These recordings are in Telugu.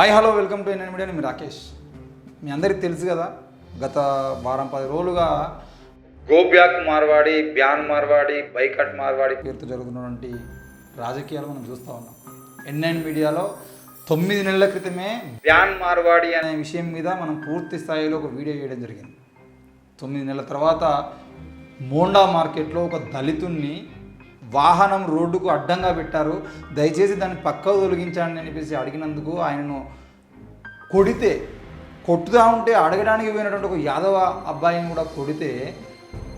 Hi hello welcome to NN media నేను మీ రాకేష్ మీ అందరికి తెలుసు కదా గత వారం పది రోజులుగా go back Marwari ban Marwari boycott Marwari పేరుతో జరుగుతున్నటువంటి రాజకీయాలు మనం చూస్తూ ఉన్నాం. ఎన్ఎన్ మీడియాలో తొమ్మిది నెలల క్రితమే బ్యాన్ మార్వాడి అనే విషయం మీద మనం పూర్తి స్థాయిలో ఒక వీడియో చేయడం జరిగింది. తొమ్మిది నెలల తర్వాత మోండా మార్కెట్లో ఒక దళితుణ్ణి వాహనం రోడ్డుకు అడ్డంగా పెట్టారు. దయచేసి దాన్ని పక్కకు తొలగించండి అని చెప్పేసి అడిగినందుకు ఆయనను కొడితే కొట్టుదా ఉంటే అడగడానికి పోయినటువంటి ఒక యాదవ అబ్బాయిని కూడా కొడితే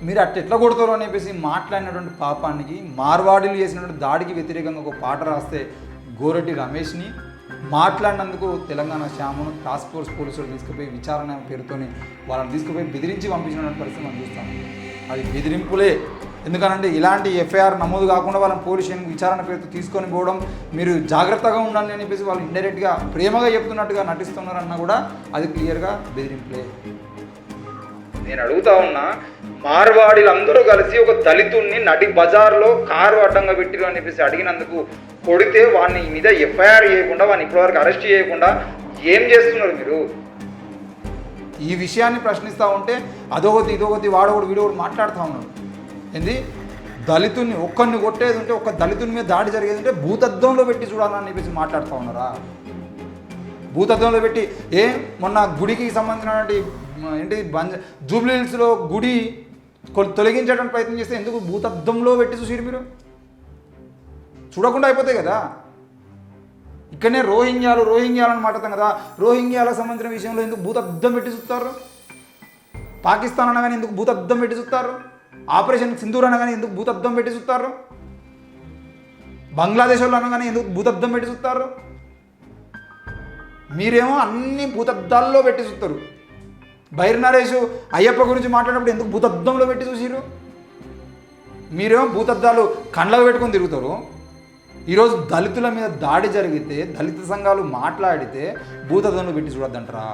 మీరు అట్ట ఎట్లా కొడతారు అని చెప్పేసి మాట్లాడినటువంటి పాపానికి మార్వాడీలు చేసినటువంటి దాడికి వ్యతిరేకంగా ఒక పాట రాస్తే గోరటి రమేష్ని మాట్లాడినందుకు తెలంగాణ శ్యామను టాస్క్ ఫోర్స్ పోలీసులు తీసుకుపోయి విచారణ పేరుతోని వాళ్ళని తీసుకుపోయి బెదిరించి పంపించినటువంటి పరిస్థితి మనం చూస్తాం. అది బెదిరింపులే. ఎందుకనంటే ఇలాంటి ఎఫ్ఐఆర్ నమోదు కాకుండా వాళ్ళని పోలీస్ విచారణ పేరుతో తీసుకొని పోవడం మీరు జాగ్రత్తగా ఉండండి అని చెప్పేసి వాళ్ళు ఇండైరెక్ట్గా ప్రేమగా చెప్తున్నట్టుగా నటిస్తున్నారన్నా కూడా అది క్లియర్గా బెదిరింపులే. నేను అడుగుతా ఉన్నా మార్వాడీలందరూ కలిసి ఒక దళితుణ్ణి నడి బజార్లో కారు అడ్డంగా పెట్టిరు అని చెప్పేసి అడిగినందుకు కొడితే వాడిని మీద ఎఫ్ఐఆర్ చేయకుండా వాడిని ఇప్పటివరకు అరెస్ట్ చేయకుండా ఏం చేస్తున్నారు మీరు? ఈ విషయాన్ని ప్రశ్నిస్తూ ఉంటే అదొకటి ఇదొకటి వాడొకటి వీడొకటి మాట్లాడుతూ ఉన్నాడు ఏంది? దళితుని ఒక్కరిని కొట్టేది ఉంటే ఒక దళితుని మీద దాడి జరిగేది ఉంటే భూతద్దంలో పెట్టి చూడాలని చెప్పేసి మాట్లాడుతూ ఉన్నారా? భూతద్దంలో పెట్టి ఏ మొన్న గుడికి సంబంధించినటువంటి ఏంటి బంజ జూబ్లీ హిల్స్లో గుడి కొ- తొలగించడానికి ప్రయత్నం చేస్తే ఎందుకు భూతద్దంలో పెట్టి చూసిరు మీరు? చూడకుండా అయిపోతాయి కదా? ఇక్కడనే రోహింగ్యాలు రోహింగ్యాలు అని మాట్లాడతాం కదా? రోహింగ్యాలకు సంబంధించిన విషయంలో ఎందుకు భూతద్దం పెట్టి చూస్తారు? పాకిస్తాన్ అనగానే ఎందుకు భూతద్దం పెట్టి చూస్తారు? ఆపరేషన్ సింధూర్ అనగానే ఎందుకు భూతబ్దం పెట్టి చూస్తారు బంగ్లాదేశ్ వాళ్ళు అనగానే ఎందుకు భూతద్దం పెట్టి చూస్తారు మీరేమో అన్ని భూతద్దాల్లో పెట్టి చూస్తారు బైర్ నరేష్ అయ్యప్ప గురించి మాట్లాడినప్పుడు ఎందుకు భూతద్దంలో పెట్టి చూసిరు మీరేమో భూతద్దాలు కండ్లకు పెట్టుకొని తిరుగుతారు. ఈరోజు దళితుల మీద దాడి జరిగితే దళిత సంఘాలు మాట్లాడితే భూతద్దంలో పెట్టి చూడొద్దంటరా?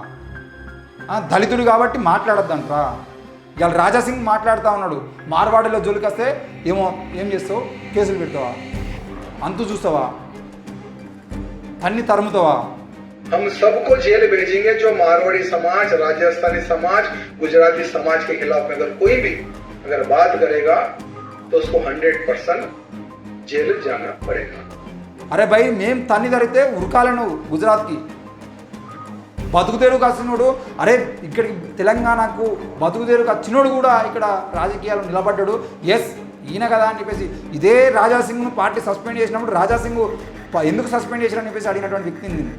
దళితుడు కాబట్టి మాట్లాడొద్దంటారా? ఇవాళ రాజాసింగ్ మాట్లాడుతూ ఉన్నాడు మార్వాడిలో జోలికొస్తే ఏమో ఏం చేస్తావు కేసులు పెడతావా అంతు చూస్తావా తన్ని తరుముతావా हम सबको जेल भेजेंगे जो मारवाड़ी समाज राजस्थानी समाज गुजराती समाज के खिलाफ में अगर कोई भी अगर बात करेगा तो उसको हंड्रेड परसेंट जेल जाना पड़ेगा అరే భయ్ మేం తన్ని ధరితే ఉరకాలి నువ్వు గుజరాత్కి బతుకుతేరుకు వచ్చినోడు అరే ఇక్కడికి తెలంగాణకు బతుకుతేరుకు వచ్చినోడు కూడా ఇక్కడ రాజకీయాలు నిలబడ్డాడు ఎస్ ఈయన కదా అని చెప్పేసి ఇదే రాజాసింగ్ను పార్టీ సస్పెండ్ చేసినప్పుడు రాజాసింగ్ ఎందుకు సస్పెండ్ చేశారని చెప్పేసి అడిగినటువంటి వ్యక్తిని నేను.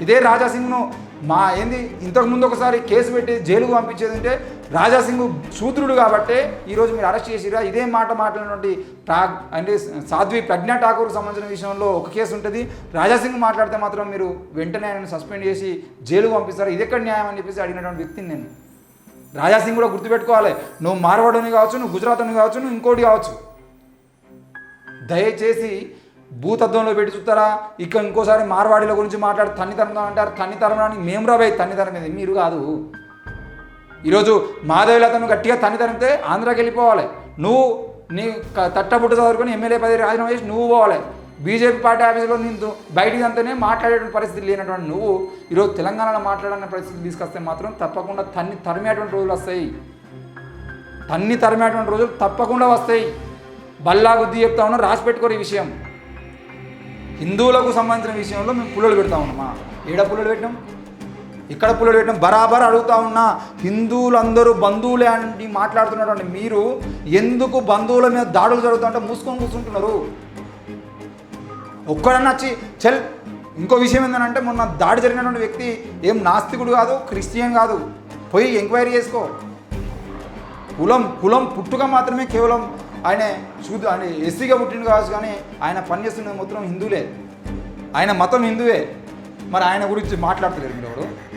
ఇదే రాజాసింగ్ను మా ఏంది ఇంతకుముందు ఒకసారి కేసు పెట్టి జైలుకు పంపించేది అంటే రాజాసింగ్ సూత్రుడు కాబట్టే ఈరోజు మీరు అరెస్ట్ చేసిరా ఇదే మాట మాట్లాడినటువంటి టా అంటే సాధ్వి ప్రజ్ఞా ఠాకూర్ సంబంధించిన విషయంలో ఒక కేసు ఉంటుంది. రాజాసింగ్ మాట్లాడితే మాత్రం మీరు వెంటనే ఆయనను సస్పెండ్ చేసి జైలుకు పంపిస్తారు? ఇది ఎక్కడ న్యాయం అని చెప్పేసి అడిగినటువంటి వ్యక్తిని నేను. రాజాసింగ్ కూడా గుర్తుపెట్టుకోవాలి. నువ్వు మార్వాడుని కావచ్చు నువ్వు గుజరాత్ని కావచ్చు నువ్వు ఇంకోటి కావచ్చు. దయచేసి భూతత్వంలో పెట్టి చూస్తారా? ఇక్కడ ఇంకోసారి మార్వాడీల గురించి మాట్లాడి తన్ని తరం అంటారు. తన్ని తరమడానికి మేము రాబాయి తన్ని మీరు కాదు. ఈరోజు మాధవిలతను గట్టిగా తన్ని తరిమితే ఆంధ్రాకి వెళ్ళిపోవాలి. నువ్వు నీ తట్టబుట్ట చదువుకొని ఎమ్మెల్యే పదవి రాజీనామా చేసి నువ్వు పోవాలి. బీజేపీ పార్టీ ఆఫీసులో నేను బయటికి అంతనే మాట్లాడేటువంటి పరిస్థితి లేనటువంటి నువ్వు ఈరోజు తెలంగాణలో మాట్లాడాలనే పరిస్థితి తీసుకొస్తే మాత్రం తప్పకుండా తన్ని తరిమేటువంటి రోజులు వస్తాయి. తన్ని తరిమేటువంటి రోజులు తప్పకుండా వస్తాయి. బల్లా గుద్ది చెప్తా ఉన్నా రాసి పెట్టుకోరు ఈ విషయం. హిందువులకు సంబంధించిన విషయంలో మేము పుల్లలు పెడతా ఉన్నామా? ఏడ పుల్లలు పెట్టినాం? ఇక్కడ పుల్లలు పెట్టిన బరాబర్ అడుగుతా ఉన్నా హిందువులందరూ బంధువులే అని మాట్లాడుతున్నటువంటి మీరు ఎందుకు బంధువుల మీద దాడులు జరుగుతుంటే మూసుకొని కూర్చుంటున్నారు? ఒక్కడన్నా వచ్చి చల్ ఇంకో విషయం ఏంటంటే మొన్న దాడి జరిగినటువంటి వ్యక్తి ఏం నాస్తికుడు కాదు క్రిస్టియన్ కాదు. పోయి ఎంక్వైరీ చేసుకో. కులం కులం పుట్టుక మాత్రమే కేవలం ఆయన చూదు ఆయన ఎస్సీగా పుట్టిండు కావచ్చు కానీ ఆయన పనిచేస్తున్నది మొత్తం హిందువులే. ఆయన మతం హిందువే. మరి ఆయన గురించి మాట్లాడతలేరు మీరు ఎవరు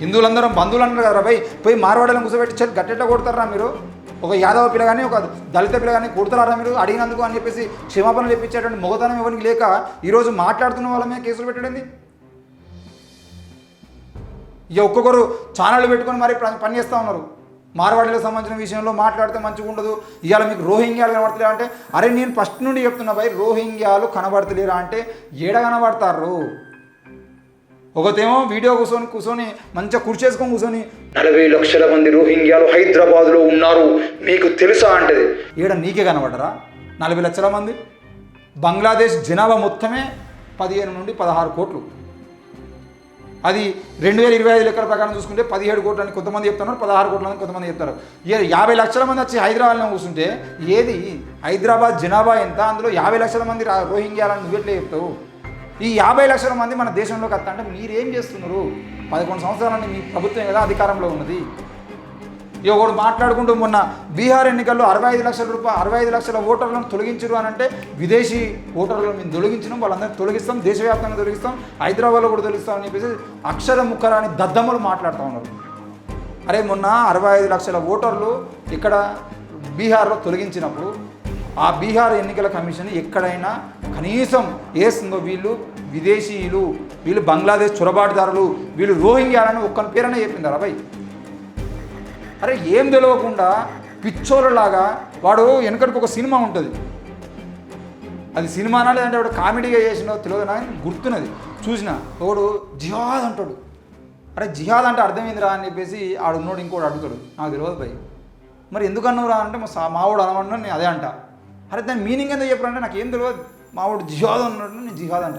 హిందువులందరం బంధువులు అంటారు కదా భయ్ పోయి మార్వాడలను కూర్చోబెట్టి చెల్లి గట్టెట్లా కొడతారా మీరు? ఒక యాదవ పిల్ల కానీ ఒక దళిత పిల్ల కానీ కొడతారా మీరు? అడిగినందుకు అని చెప్పేసి క్షమాపణ చెప్పించేటువంటి మొగతనం ఇవ్వడానికి లేక ఈరోజు మాట్లాడుతున్న వాళ్ళ మీద కేసులు పెట్టడండి. ఇక ఒక్కొక్కరు ఛానళ్ళు పెట్టుకొని మరి పని పని చేస్తూ ఉన్నారు. మార్వాడీలకు సంబంధించిన విషయంలో మాట్లాడితే మంచిగా ఉండదు. ఇవాళ మీకు రోహింగ్యాలు కనబడతలేరా అంటే అరే నేను ఫస్ట్ నుండి చెప్తున్నా భయ్ రోహింగ్యాలు కనబడతలేరా అంటే ఏడ కనబడతారు? ఒకతేమో వీడియో కూర్చొని కూర్చొని మంచిగా కుర్చేసుకొని కూర్చొని నలభై లక్షల మంది రోహింగ్యాలు హైదరాబాద్లో ఉన్నారు. మీకు తెలుసా అంటే ఈడ నీకే కనబడరా నలభై లక్షల మంది. బంగ్లాదేశ్ జనాభా మొత్తమే పదిహేను నుండి పదహారు కోట్లు. అది రెండు వేల ఇరవై ఐదు లెక్కల ప్రకారం చూసుకుంటే పదిహేడు కోట్లు అని కొంతమంది చెప్తున్నారు పదహారు కోట్లు అని కొంతమంది చెప్తారు. ఏ యాభై లక్షల మంది వచ్చి హైదరాబాద్లో కూర్చుంటే ఏది? హైదరాబాద్ జనాభా ఎంత? అందులో యాభై లక్షల మంది రోహింగ్యాలని నువ్వెట్లే చెప్తావు? ఈ యాభై లక్షల మంది మన దేశంలోకి వస్తా అంటే మీరేం చేస్తున్నారు? పదకొండు సంవత్సరాలని మీ ప్రభుత్వం కదా అధికారంలో ఉన్నది. ఒకడు మాట్లాడుకుంటూ మొన్న బీహార్ ఎన్నికల్లో అరవై ఐదు లక్షల రూపాయలు అరవై ఐదు లక్షల ఓటర్లను తొలగించరు అని అంటే విదేశీ ఓటర్లను మేము తొలగించినాం వాళ్ళందరినీ తొలగిస్తాం దేశవ్యాప్తంగా తొలగిస్తాం హైదరాబాద్లో కూడా తొలగిస్తాం అని చెప్పేసి అక్షర ముక్కరాని దద్దమ్మలు మాట్లాడుతూ ఉన్నారు. అరే మొన్న అరవై ఐదు లక్షల ఓటర్లు ఇక్కడ బీహార్లో తొలగించినప్పుడు ఆ బీహార్ ఎన్నికల కమిషన్ ఎక్కడైనా కనీసం వేస్తుందో వీళ్ళు విదేశీయులు వీళ్ళు బంగ్లాదేశ్ చొరబాటుదారులు వీళ్ళు రోహింగ్యాలని ఒక్కని పేరైనా చెప్పింది అరవై అరే ఏం తెలియకుండా పిచ్చోళ్ళలాగా వాడు వెనకడికి ఒక సినిమా ఉంటుంది. అది సినిమానా లేదంటే వాడు కామెడీగా చేసినో తెలియదు నాకు గుర్తున్నది. చూసిన ఒకడు జిహాద్ అంటాడు. అరే జిహాద్ అంటే అర్థమైందిరా అని చెప్పేసి ఆడున్నోడు ఇంకోటి అడుగుతాడు. నాకు తెలియదు భయ్. మరి ఎందుకు అన్నావురా అంటే మా సా- మావాడు అనమన్నా నేను అదే అంట. అరే దాని మీనింగ్ ఏందో చెప్పరా అంటే నాకు ఏం తెలియదు మావాడు జిహాద్ అన్నాడు నేను జిహాద్ అంట.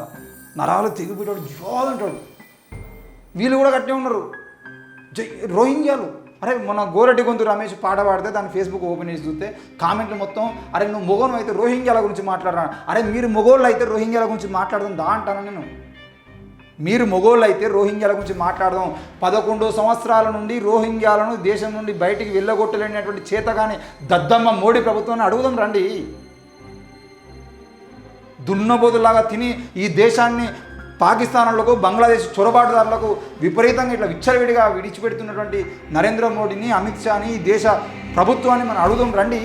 నరాలు తెగిపోయాడు జిహాద్ అంటాడు. వీళ్ళు కూడా కట్టే ఉన్నారు. జై రోహింగ్యాలు. అరే మన గోరెడ్డి గొంతు రమేష్ పాట పాడితే దాన్ని ఫేస్బుక్ ఓపెన్ చేసి చూస్తే కామెంట్లు మొత్తం అరే నువ్వు మొగోను అయితే రోహింగ్యాల గురించి మాట్లాడరా? అరే మీరు మొగోళ్ళు అయితే రోహింగ్యాల గురించి మాట్లాడదాం దా అంటాను నేను. మీరు మొగోళ్ళు అయితే రోహింగ్యాల గురించి మాట్లాడదాం. పదకొండో సంవత్సరాల నుండి రోహింగ్యాలను దేశం నుండి బయటికి వెళ్ళగొట్టలేనటువంటి చేతగాని దద్దమ్మ మోడీ ప్రభుత్వాన్ని అడుగుదాం రండి. దున్నబోతులాగా తిని ఈ దేశాన్ని పాకిస్తాన్లకు బంగ్లాదేశ్ చొరబాటుదారులకు విపరీతంగా ఇట్లా విచ్చలవిడిగా విడిచిపెడుతున్నటువంటి నరేంద్ర మోడీని అమిత్ షాని ఈ దేశ ప్రభుత్వాన్ని మనం అడుగుదాం రండి.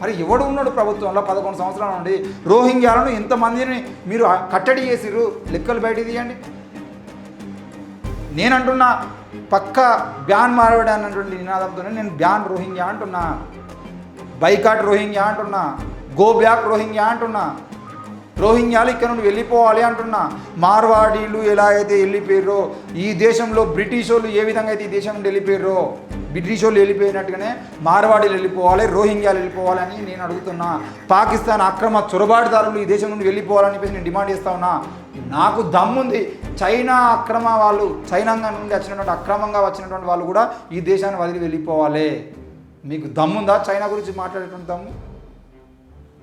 మరి ఎవడు ఉన్నాడు ప్రభుత్వంలో పదకొండు సంవత్సరాల నుండి? రోహింగ్యాలను ఇంతమందిని మీరు కట్టడి చేసిరు లెక్కలు బయట తీయండి. నేను అంటున్నా పక్క బ్యాన్ మారవాడు అన్నటువంటి నినాదంతోనే నేను బ్యాన్ రోహింగ్యా అంటున్నా. బైకాట్ రోహింగ్యా అంటున్నా. గో బ్యాక్ రోహింగ్యా అంటున్నా. రోహింగ్యాలు ఇక్కడ నుండి వెళ్ళిపోవాలి అంటున్నా. మార్వాడీలు ఎలా అయితే వెళ్ళిపోయారో ఈ దేశంలో బ్రిటిష్ వాళ్ళు ఏ విధంగా అయితే ఈ దేశం నుండి వెళ్ళిపోయారో బ్రిటిష్ వాళ్ళు వెళ్ళిపోయినట్టుగానే మార్వాడీలు వెళ్ళిపోవాలి రోహింగ్యాలు వెళ్ళిపోవాలని నేను అడుగుతున్నా. పాకిస్తాన్ అక్రమ చొరబాటుదారులు ఈ దేశం నుండి వెళ్ళిపోవాలని చెప్పేసి నేను డిమాండ్ చేస్తా ఉన్నా. నాకు దమ్ముంది. చైనా అక్రమ వాళ్ళు చైనా నుండి వచ్చినటువంటి అక్రమంగా వచ్చినటువంటి వాళ్ళు కూడా ఈ దేశాన్ని వదిలి వెళ్ళిపోవాలి. మీకు దమ్ముందా చైనా గురించి మాట్లాడేటువంటి దమ్ము?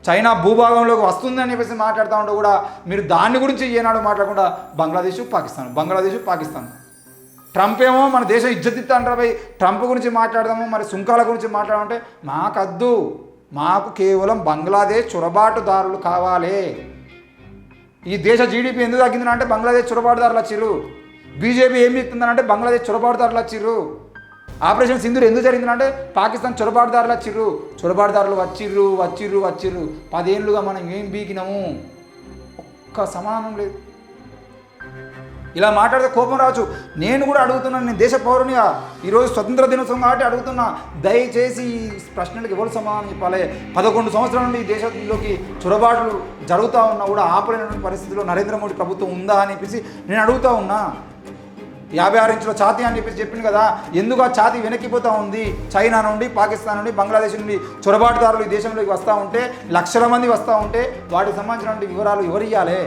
చైనా భూభాగంలోకి వస్తుందని చెప్పేసి మాట్లాడుతూ ఉంటే కూడా మీరు దాని గురించి ఏనాడు మాట్లాడకుండా బంగ్లాదేశ్ పాకిస్తాన్ బంగ్లాదేశ్ పాకిస్తాన్. ట్రంప్ ఏమో మన దేశం ఇజ్జతిత్తా అంటారు పోయి ట్రంప్ గురించి మాట్లాడదాము మరి సుంకాల గురించి మాట్లాడమంటే మాకద్దు. మాకు కేవలం బంగ్లాదేశ్ చొరబాటుదారులు కావాలి. ఈ దేశ జీడిపి ఎందుకు తగ్గిందని అంటే బంగ్లాదేశ్ చొరబాటుదారులు వచ్చిర్రు. బీజేపీ ఏం చెప్తుందని బంగ్లాదేశ్ చొరబాటుదారులు వచ్చిర్రు. ఆపరేషన్ సింధూర్ ఎందుకు జరిగిందంటే పాకిస్తాన్ చొరబాటుదారులు వచ్చిర్రు. చొరబాటుదారులు వచ్చిర్రు వచ్చిర్రు వచ్చిర్రు. పదేళ్ళుగా మనం ఏం బీకినాము? ఒక్క సమానం లేదు. ఇలా మాట్లాడితే కోపం రావచ్చు. నేను కూడా అడుగుతున్నాను నేను దేశ పౌరునిగా ఈరోజు స్వతంత్ర దినోత్సవం కాబట్టి అడుగుతున్నా దయచేసి ఈ ప్రశ్నలకు ఎవరు సమాధానం చెప్పాలి? పదకొండు సంవత్సరాల నుండి ఈ దేశంలోకి చొరబాట్లు జరుగుతూ ఉన్నా కూడా ఆపలేనటువంటి పరిస్థితిలో నరేంద్ర మోడీ ప్రభుత్వం ఉందా అని చెప్పేసి నేను అడుగుతా ఉన్నా. యాభై ఆరు ఇంచుల ఛాతీ అని చెప్పేసి చెప్పింది కదా ఎందుకు ఆ ఛాతీ వెనక్కిపోతూ ఉంది? చైనా నుండి పాకిస్తాన్ నుండి బంగ్లాదేశ్ నుండి చొరబాటుదారులు ఈ దేశంలోకి వస్తూ ఉంటే లక్షల మంది వస్తూ ఉంటే వాటికి సంబంధించినటువంటి వివరాలు ఎవరు ఇవ్వాలి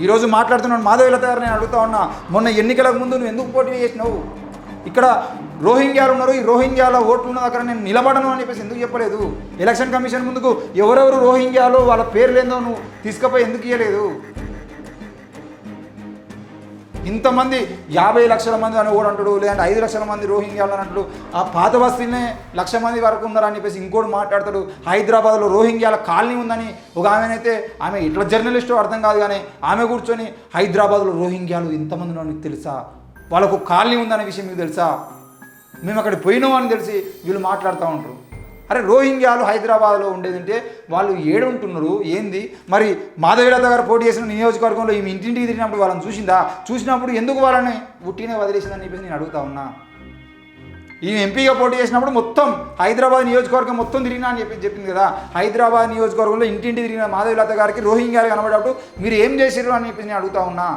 ఈరోజు మాట్లాడుతున్నాను మాధవీలత గారు నేను అడుగుతా ఉన్నా మొన్న ఎన్నికలకు ముందు నువ్వు ఎందుకు పోటీ చేసినావు? ఇక్కడ రోహింగ్యాలు ఉన్నారు ఈ రోహింగ్యాల ఓట్లు ఉన్న దగ్గర నేను నిలబడను అని చెప్పేసి ఎందుకు చెప్పలేదు? ఎలక్షన్ కమిషన్ ముందుకు ఎవరెవరు రోహింగ్యాలో వాళ్ళ పేర్లు ఏందో నువ్వు తీసుకుపోయి ఎందుకు ఇవ్వలేదు ఇంతమంది యాభై లక్షల మంది అని కూడా అంటాడు లేదంటే ఐదు లక్షల మంది రోహింగ్యాలు అని అంటాడు. ఆ పాత బస్తీనే లక్ష మంది వరకు ఉన్నారని చెప్పేసి ఇంకోటి మాట్లాడతాడు. హైదరాబాద్లో రోహింగ్యాల కాలనీ ఉందని ఒక ఆమెనైతే ఆమె ఇట్లా జర్నలిస్టు అర్థం కాదు కానీ ఆమె కూర్చొని హైదరాబాద్లో రోహింగ్యాలు ఇంతమంది నాకు తెలుసా? వాళ్ళకు కాలనీ ఉందనే విషయం మీకు తెలుసా? మేము అక్కడ పోయినాం అని తెలిసి వీళ్ళు మాట్లాడుతూ ఉంటారు. అరే రోహింగ్యాలు హైదరాబాద్లో ఉండేదంటే వాళ్ళు ఏడు ఉంటున్నారు ఏంది? మరి మాధవీలత గారు పోటీ చేసిన నియోజకవర్గంలో ఈమె ఇంటింటికి తిరిగినప్పుడు వాళ్ళని చూసిందా? చూసినప్పుడు ఎందుకు వాళ్ళని ఉట్టినే వదిలేసిందని చెప్పేసి నేను అడుగుతా ఉన్నా. ఈ ఎంపీగా పోటీ చేసినప్పుడు మొత్తం హైదరాబాద్ నియోజకవర్గం మొత్తం తిరిగినా అని చెప్పి చెప్పింది కదా. హైదరాబాద్ నియోజకవర్గంలో ఇంటింటి తిరిగిన మాధవీలత గారికి రోహింగ్యాలు కనబడేటప్పుడు మీరు ఏం చేశారు అని చెప్పేసి నేను అడుగుతా ఉన్నా.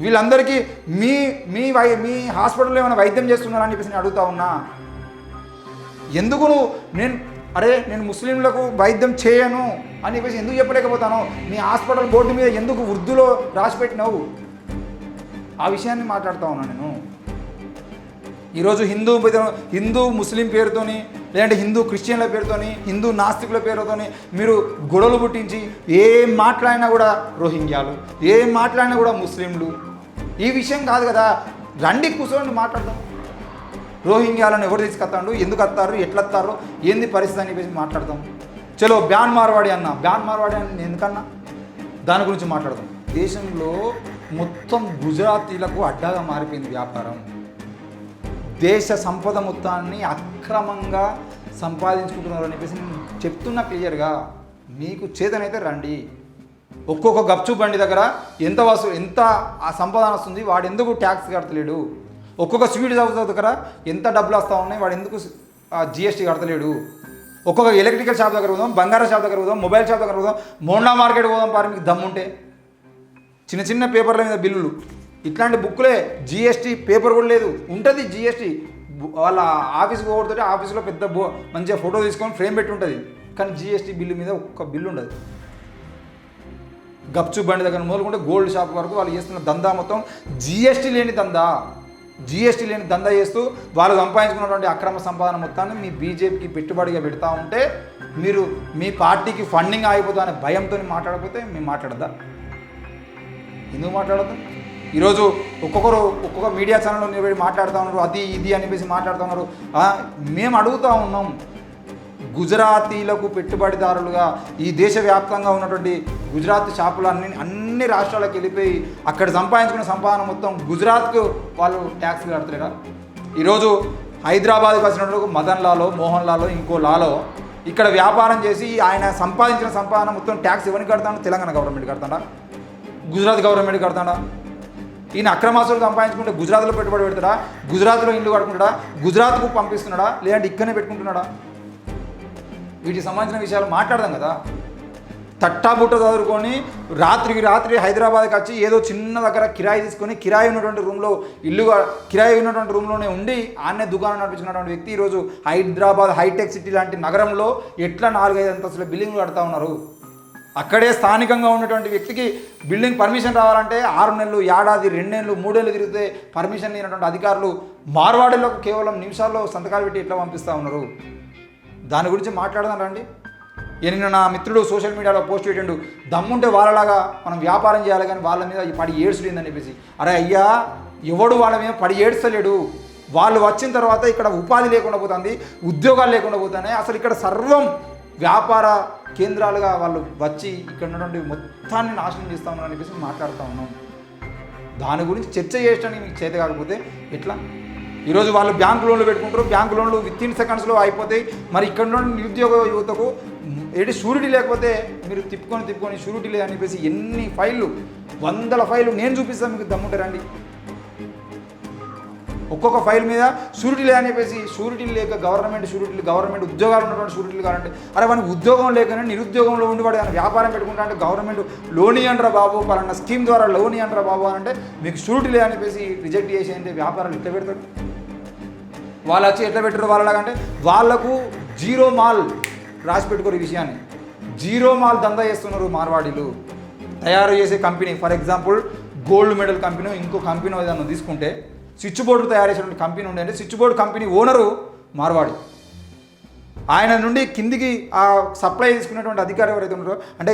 వీళ్ళందరికీ మీ మీ వై మీ హాస్పిటల్లో ఏమైనా వైద్యం చేస్తున్నారని చెప్పేసి నేను అడుగుతా ఉన్నా. ఎందుకు నువ్వు నేను అరే నేను ముస్లింలకు వైద్యం చేయను అని చెప్పేసి ఎందుకు చెప్పలేకపోతాను? నీ హాస్పిటల్ బోర్డు మీద ఎందుకు వృద్ధులో రాసిపెట్టినావు? ఆ విషయాన్ని మాట్లాడుతా ఉన్నాను నేను. ఈరోజు హిందూ హిందూ ముస్లిం పేరుతోని లేదంటే హిందూ క్రిస్టియన్ల పేరుతోని హిందూ నాస్తికుల పేరుతోని మీరు గొడవలు పుట్టించి ఏం మాట్లాడినా కూడా రోహింగ్యాలు ఏం మాట్లాడినా కూడా ముస్లింలు ఈ విషయం కాదు కదా. రండి కూర్చోండి మాట్లాడదాం. రోహింగ్యాలను ఎవరు తీసుకొస్తాడు? ఎందుకు వస్తారు? ఎట్లా వస్తారు? ఏంది పరిస్థితి అని చెప్పేసి మాట్లాడదాం. చలో బ్యాన్ మార్వాడి అన్న. బ్యాన్ మార్వాడి అని ఎందుకన్నా? దాని గురించి మాట్లాడదాం. దేశంలో మొత్తం గుజరాతీలకు అడ్డాగా మారిపోయింది వ్యాపారం. దేశ సంపద మొత్తాన్ని అక్రమంగా సంపాదించుకుంటున్నారు అని చెప్పేసి నేను చెప్తున్నా క్లియర్గా. మీకు చేతనైతే రండి. ఒక్కొక్క గప్చు బండి దగ్గర ఎంత వసూ ఎంత ఆ సంపాదన వస్తుంది? వాడు ఎందుకు ట్యాక్స్ కడతలేడు? ఒక్కొక్క స్వీట్ చదువుతుంది దగ్గర ఎంత డబ్బులు వస్తూ ఉన్నాయి వాడు ఎందుకు జిఎస్టీ కడతలేడు? ఒక్కొక్క ఎలక్ట్రికల్ షాప్ దగ్గర పోదాం బంగారం షాప్ దగ్గర పోదాం మొబైల్ షాప్ దగ్గర పోదాం మోండా మార్కెట్ పోదాం పారి మీకు దమ్ముంటే. చిన్న చిన్న పేపర్ల మీద బిల్లులు. ఇట్లాంటి బుక్లే జిఎస్టీ పేపర్ కూడా లేదు ఉంటుంది జిఎస్టీ వాళ్ళ ఆఫీస్కి పోగొడితే ఆఫీస్లో పెద్ద బో మంచిగా ఫోటో తీసుకొని ఫ్రేమ్ పెట్టి ఉంటుంది. కానీ జిఎస్టీ బిల్లు మీద ఒక్క బిల్లు ఉండదు. గప్చు బండి దగ్గర మొదలుకుంటే గోల్డ్ షాప్ వరకు వాళ్ళు చేస్తున్న దందా మొత్తం జిఎస్టీ లేని దందా. జిఎస్టీ లేని దందా చేస్తూ వాళ్ళు సంపాదించుకున్నటువంటి అక్రమ సంపాదన మొత్తాన్ని మీ బీజేపీకి పెట్టుబడిగా పెడతా ఉంటే మీరు మీ పార్టీకి ఫండింగ్ ఆగిపోతా అనే భయంతో మాట్లాడకపోతే మేము మాట్లాడదా ఎందుకు మాట్లాడద్దు? ఈరోజు ఒక్కొక్కరు ఒక్కొక్క మీడియా ఛానల్లో నిలబడి మాట్లాడుతూ ఉన్నారు అది ఇది అని చెప్పేసి మాట్లాడుతూ ఉన్నారు. మేము అడుగుతూ ఉన్నాం. గుజరాతీలకు పెట్టుబడిదారులుగా ఈ దేశవ్యాప్తంగా ఉన్నటువంటి గుజరాత్ షాపులు అన్ని అన్ని రాష్ట్రాలకు వెళ్ళిపోయి అక్కడ సంపాదించుకున్న సంపాదన మొత్తం గుజరాత్కు వాళ్ళు ట్యాక్స్ కడతలేరా ఈరోజు హైదరాబాద్కి వచ్చినప్పుడు మదన్ లాలో మోహన్ లాలో ఇంకో లాలో ఇక్కడ వ్యాపారం చేసి ఆయన సంపాదించిన సంపాదన మొత్తం ట్యాక్స్ ఎవరికి కడతాడు తెలంగాణ గవర్నమెంట్ కడతాడా గుజరాత్ గవర్నమెంట్ కడతాడా ఈయన అక్రమాసులు సంపాదించుకుంటే గుజరాత్లో పెట్టుబడి పెడతాడా? గుజరాత్లో ఇల్లు కట్టుకుంటాడా గుజరాత్కు పంపిస్తున్నాడా? లేదంటే ఇక్కడనే పెట్టుకుంటున్నాడా? వీటికి సంబంధించిన విషయాలు మాట్లాడదాం కదా. తట్టాబుట్ట చదువుకొని రాత్రికి రాత్రి హైదరాబాద్కి వచ్చి ఏదో చిన్న దగ్గర కిరాయి తీసుకొని కిరాయి ఉన్నటువంటి రూమ్లో ఇల్లుగా కిరాయి ఉన్నటువంటి రూమ్లోనే ఉండి ఆన్నే దుకాణం నడిపించినటువంటి వ్యక్తి ఈరోజు హైదరాబాద్ హైటెక్ సిటీ లాంటి నగరంలో ఎట్లా నాలుగైదు అంతస్తుల బిల్డింగ్లు కడతా ఉన్నారు. అక్కడే స్థానికంగా ఉన్నటువంటి వ్యక్తికి బిల్డింగ్ పర్మిషన్ రావాలంటే ఆరు నెలలు ఏడాది రెండు నెలలు మూడేళ్ళు తిరిగితే పర్మిషన్ లేనటువంటి అధికారులు మార్వాడీలకు కేవలం నిమిషాల్లో సంతకాలు పెట్టి ఎట్లా పంపిస్తూ ఉన్నారు? దాని గురించి మాట్లాడదాం రండి. నేను నిన్న నా మిత్రుడు సోషల్ మీడియాలో పోస్ట్ పెట్టిండు దమ్ముంటే వాళ్ళలాగా మనం వ్యాపారం చేయాలి కానీ వాళ్ళ మీద పడి ఏడ్చుడిందని చెప్పేసి. అరే అయ్యా ఎవడు వాళ్ళ మీద పడి ఏడ్చలేడు. వాళ్ళు వచ్చిన తర్వాత ఇక్కడ ఉపాధి లేకుండా పోతుంది ఉద్యోగాలు లేకుండా పోతున్నాయి. అసలు ఇక్కడ సర్వం వ్యాపార కేంద్రాలుగా వాళ్ళు వచ్చి ఇక్కడ ఉన్నటువంటి మొత్తాన్ని నాశనం చేస్తామని ఉన్నారని చెప్పేసి మాట్లాడుతూ ఉన్నాం. దాని గురించి చర్చ చేయడానికి మీకు చేత కాకపోతే ఎట్లా? ఈరోజు వాళ్ళు బ్యాంక్ లోన్లు పెట్టుకుంటారు. బ్యాంక్ లోన్లు విత్ ఇన్ సెకండ్స్లో అయిపోతాయి. మరి ఇక్కడ నుండి నిరుద్యోగ యువతకు ఏడు షూరిటీ లేకపోతే మీరు తిప్పుకొని తిప్పుకొని షూరిటీ లేదని చెప్పేసి ఎన్ని ఫైళ్ళు వందల ఫైళ్ళు నేను చూపిస్తాను మీకు దమ్ముంటారండి ఒక్కొక్క ఫైల్ మీద షూరిటీ లేదని చెప్పేసి షూరిటీ లేక గవర్నమెంట్ షూరిటీలు గవర్నమెంట్ ఉద్యోగాలు ఉన్నటువంటి షూరిటీలు కావాలంటే అరే వానికి ఉద్యోగం లేకనే నిరుద్యోగంలో ఉండి వాడు వ్యాపారం పెట్టుకుంటా అంటే గవర్నమెంట్ లోన్ ఇవ్వండిరా బాబు పలానా స్కీమ్ ద్వారా లోన్ ఇవ్వండిరా బాబు అని అంటే మీకు షూరిటీ లేదని చెప్పేసి రిజెక్ట్ చేసి అంటే వ్యాపారాలు ఇట్లా పెడతాడు వాళ్ళు వచ్చి ఎట్లా పెట్టారు వాళ్ళలాగంటే వాళ్ళకు జీరో మాల్ రాసి పెట్టుకోరు ఈ విషయాన్ని. జీరో మాల్ దందా చేస్తున్నారు మార్వాడీలు. తయారు చేసే company for example gold medal company ఇంకో కంపెనీ ఏదైనా తీసుకుంటే స్విచ్ బోర్డు తయారు చేసినటువంటి కంపెనీ ఉండే అంటే switch board company owner Marwari. ఆయన నుండి కిందికి ఆ సప్లై తీసుకున్నటువంటి అధికారి ఎవరైతే ఉన్నారో అంటే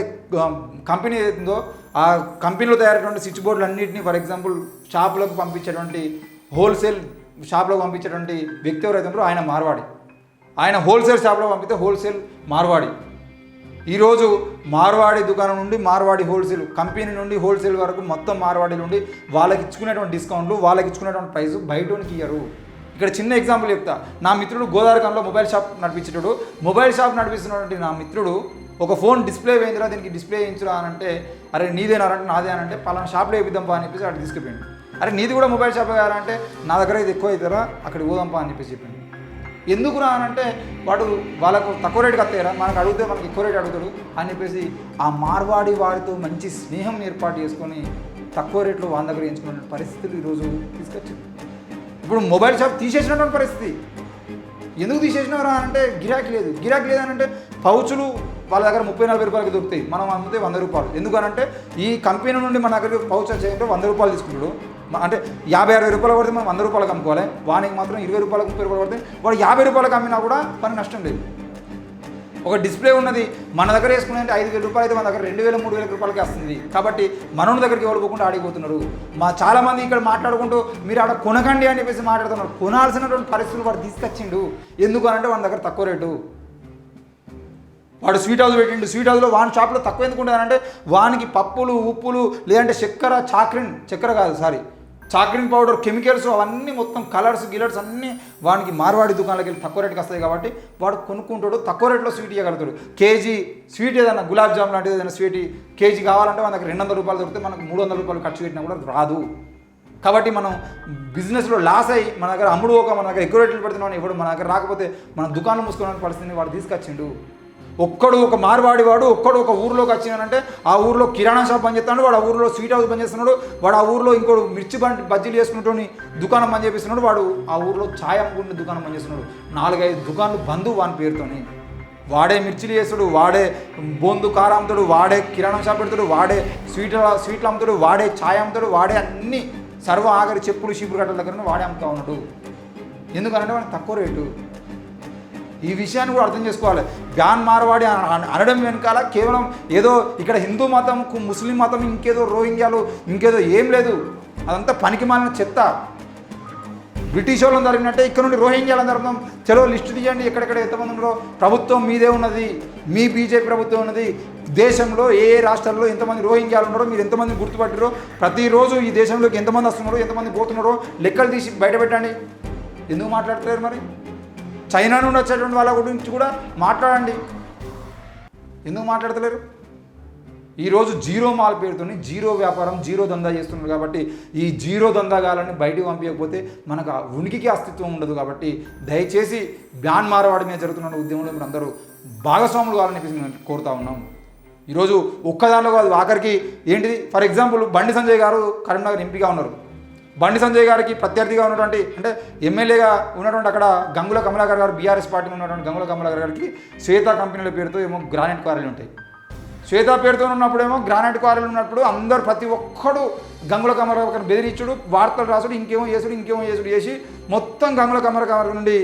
కంపెనీ ఏదైతుందో ఆ కంపెనీలో తయారైనటువంటి స్విచ్ బోర్డులు అన్నింటినీ ఫర్ ఎగ్జాంపుల్ షాపులకు పంపించేటువంటి హోల్సేల్ షాప్లో పంపించేటువంటి వ్యక్తి ఎవరైతే ఉన్నారో ఆయన మార్వాడి. ఆయన హోల్సేల్ షాప్లో పంపితే హోల్సేల్ మార్వాడి. ఈరోజు మార్వాడి దుకాణం నుండి మార్వాడి హోల్సేల్ కంపెనీ నుండి హోల్సేల్ వరకు మొత్తం మార్వాడి నుండి వాళ్ళకి ఇచ్చుకునేటువంటి డిస్కౌంట్లు వాళ్ళకి ఇచ్చుకునేటువంటి ప్రైస్ బయటోనికి ఇయ్యరు. ఇక్కడ చిన్న ఎగ్జాంపుల్ చెప్తా. నా మిత్రుడు గోదావరికంలో మొబైల్ షాప్ నడిపించేటాడు. మొబైల్ షాప్ నడిపిస్తున్నటువంటి నా మిత్రుడు ఒక ఫోన్ డిస్ప్లే వేయించరా దీనికి డిస్ప్లే వేయించురా అని అంటే అరే నీదేనారంటే నాదే అని అంటే పలానా షాప్లో వేపిద్దాం పా అని చెప్పేసి అక్కడ తీసుకుపోయింది అరే నీది కూడా మొబైల్ షాప్ కదా అంటే నా దగ్గర ఇది ఎక్కువ అవుతారా అక్కడికి పోదాంపా అని చెప్పేసి చెప్పింది ఎందుకు రా అని అంటే వాడు వాళ్ళకు తక్కువ రేటుకి వస్తాయరా మనకు అడిగితే మనకి ఎక్కువ రేటు అడుగుతాడు అని చెప్పేసి ఆ మార్వాడి వాడితో మంచి స్నేహం ఏర్పాటు చేసుకొని తక్కువ రేట్లో వాళ్ళ దగ్గర ఎంచుకున్న పరిస్థితులు ఈరోజు తీసుకొచ్చింది ఇప్పుడు మొబైల్ షాప్ తీసేసినటువంటి పరిస్థితి. ఎందుకు తీసేసినారా అంటే గిరాకీ లేదు. గిరాకీ లేదనంటే పౌచులు వాళ్ళ దగ్గర ముప్పై నలభై రూపాయలకి దొరుకుతాయి. మనం అమ్మితే వంద రూపాయలు. ఎందుకనంటే ఈ కంపెనీ నుండి మన దగ్గర పౌచ్ చేయంటే వంద రూపాయలు తీసుకుంటాడు. అంటే యాభై అరవై రూపాయలు పడితే మనం వంద రూపాయలకు అమ్ముకోవాలి. వానికి మాత్రం ఇరవై రూపాయలకు ముప్పై రూపాయలు పడితే వాడు యాభై రూపాయలకు అమ్మినా కూడా పని నష్టం లేదు. ఒక డిస్ప్లే ఉన్నది మన దగ్గర వేసుకునే ఐదు వేల రూపాయలు అయితే మన దగ్గర రెండు వేల మూడు వేల రూపాయలకి వస్తుంది. కాబట్టి మనోని దగ్గరికి ఎవరు పోకుండా ఆడిపోతున్నారు మా చాలామంది ఇక్కడ మాట్లాడుకుంటూ మీరు ఆడ కొనకండి అని చెప్పేసి మాట్లాడుతున్నారు. కొనాల్సినటువంటి పరిస్థితులు వాడు తీసుకొచ్చిండు. ఎందుకు అని అంటే వాడి దగ్గర తక్కువ రేటు. వాడు స్వీట్ హౌస్ పెట్టిండు. స్వీట్ హౌస్లో వాని షాప్లో తక్కువ ఎందుకు ఉంటానంటే వానికి పప్పులు ఉప్పులు లేదంటే చక్కెర చాక్రిన్ చక్కెర కాదు సారీ చాక్రిన్ పౌడర్ కెమికల్స్ అవన్నీ మొత్తం కలర్స్ గిలర్స్ అన్నీ వానికి మార్వాడి దుకాణాలకు వెళ్ళి తక్కువ రేటుకి వస్తాయి కాబట్టి వాడు కొనుక్కుంటాడు తక్కువ రేట్లో స్వీట్ ఇవ్వగలుగుతాడు కేజీ స్వీట్ ఏదైనా గులాబ్ జామ్ లాంటిది ఏదైనా స్వీట్ కేజీ కావాలంటే మన దగ్గర రెండు వందల రూపాయలు దొరికితే మనకు మూడు వందల రూపాయలు ఖర్చు పెట్టినా కూడా రాదు. కాబట్టి మనం బిజినెస్లో లాస్ అయ్యి మన దగ్గర అమ్ముడు ఒక మన దగ్గర ఎక్కువ రేట్లు పెడుతున్నాం ఇప్పుడు మన దగ్గర రాకపోతే మన దుకాణం మూసుకోవడానికి పరిస్థితిని వాడు తీసుకొచ్చిండు. ఒక్కడు ఒక మార్వాడి వాడు ఒక్కడు ఒక ఊర్లోకి వచ్చినానంటే ఆ ఊర్లో కిరాణా షాప్ పని చేస్తున్నాడు వాడు ఆ ఊర్లో స్వీట్ హౌస్ పని చేస్తున్నాడు వాడు ఆ ఊర్లో ఇంకోడు మిర్చి బండి బజ్జీలు చేసుకుంటూ దుకాణం పని చేపిస్తున్నాడు వాడు ఆ ఊర్లో ఛాయ్ అమ్ముకుంటే దుకాణం పని చేస్తున్నాడు. నాలుగైదు దుకాణాలు బంధు వాని పేరుతోని. వాడే మిర్చిలు చేస్తాడు వాడే బొందు కారం అమ్ముతాడు వాడే కిరాణా షాప్ పెడతాడు వాడే స్వీట్ స్వీట్లు అమ్ముతాడు వాడే ఛాయ్ అమ్ముతాడు వాడే అన్ని సర్వ ఆఖరి చెప్పులు షీపులు కట్టల దగ్గర వాడే అమ్ముతా ఉన్నాడు. ఎందుకంటే వాడికి తక్కువ రేటు. ఈ విషయాన్ని కూడా అర్థం చేసుకోవాలి. బ్యాన్ మార్వాడి అనడం వెనకాల కేవలం ఏదో ఇక్కడ హిందూ మతం ముస్లిం మతం ఇంకేదో రోహింగ్యాలు ఇంకేదో ఏం లేదు. అదంతా పనికి మాలిన చెత్త. బ్రిటిష్ వాళ్ళని జరిగినట్టే ఇక్కడ నుండి రోహింగ్యాలను జరుగుతాం చలో లిస్టు తీయండి ఎక్కడెక్కడ ఎంతమంది ఉన్నారో. ప్రభుత్వం మీదే ఉన్నది. మీ బీజేపీ ప్రభుత్వం ఉన్నది. దేశంలో ఏ ఏ రాష్ట్రాల్లో ఎంతమంది రోహింగ్యాలు ఉన్నారో మీరు ఎంతమంది గుర్తుపట్టారో ప్రతిరోజు ఈ దేశంలోకి ఎంతమంది వస్తున్నారో ఎంతమంది పోతున్నారో లెక్కలు తీసి బయట పెట్టండి. ఎందుకు మాట్లాడట్లేరు మరి? చైనా నుండి వచ్చేటువంటి వాళ్ళ గురించి కూడా మాట్లాడండి. ఎందుకు మాట్లాడతలేరు? ఈరోజు జీరో మాల్ పేరుతోని జీరో వ్యాపారం జీరో దందా చేస్తున్నారు కాబట్టి ఈ జీరో దందాగాలని బయటికి పంపించకపోతే మనకు ఉనికికి అస్తిత్వం ఉండదు కాబట్టి దయచేసి బ్యాన్ మారవాడి మీద జరుగుతున్న ఉద్యమంలో మీరు అందరూ భాగస్వాములు కావాలని మేము కోరుతా ఉన్నాం. ఈరోజు ఒక్కదానిలో కాదు ఆఖరికి ఏంటిది? ఫర్ ఎగ్జాంపుల్ బండి సంజయ్ గారు కరీంనగర్ ఎంపీగా ఉన్నారు. బండి సంజయ్ గారికి ప్రత్యర్థిగా ఉన్నటువంటి అంటే ఎమ్మెల్యేగా ఉన్నటువంటి అక్కడ గంగుల కమలాకర్ గారు బీఆర్ఎస్ పార్టీ ఉన్నటువంటి గంగుల కమలాకర్ గారికి శ్వేత కంపెనీల పేరుతో ఏమో గ్రానైట్ క్వారీలు ఉంటాయి. శ్వేత పేరుతో ఉన్నప్పుడేమో గ్రానైట్ క్వారీలు ఉన్నప్పుడు అందరు ప్రతి ఒక్కడు గంగుల కమలాకర్ బెదిరించుడు వార్తలు రాసుడు ఇంకేమో చేసుడు ఇంకేమో చేసుడు చేసి మొత్తం గంగుల కమలాకర్ నుండి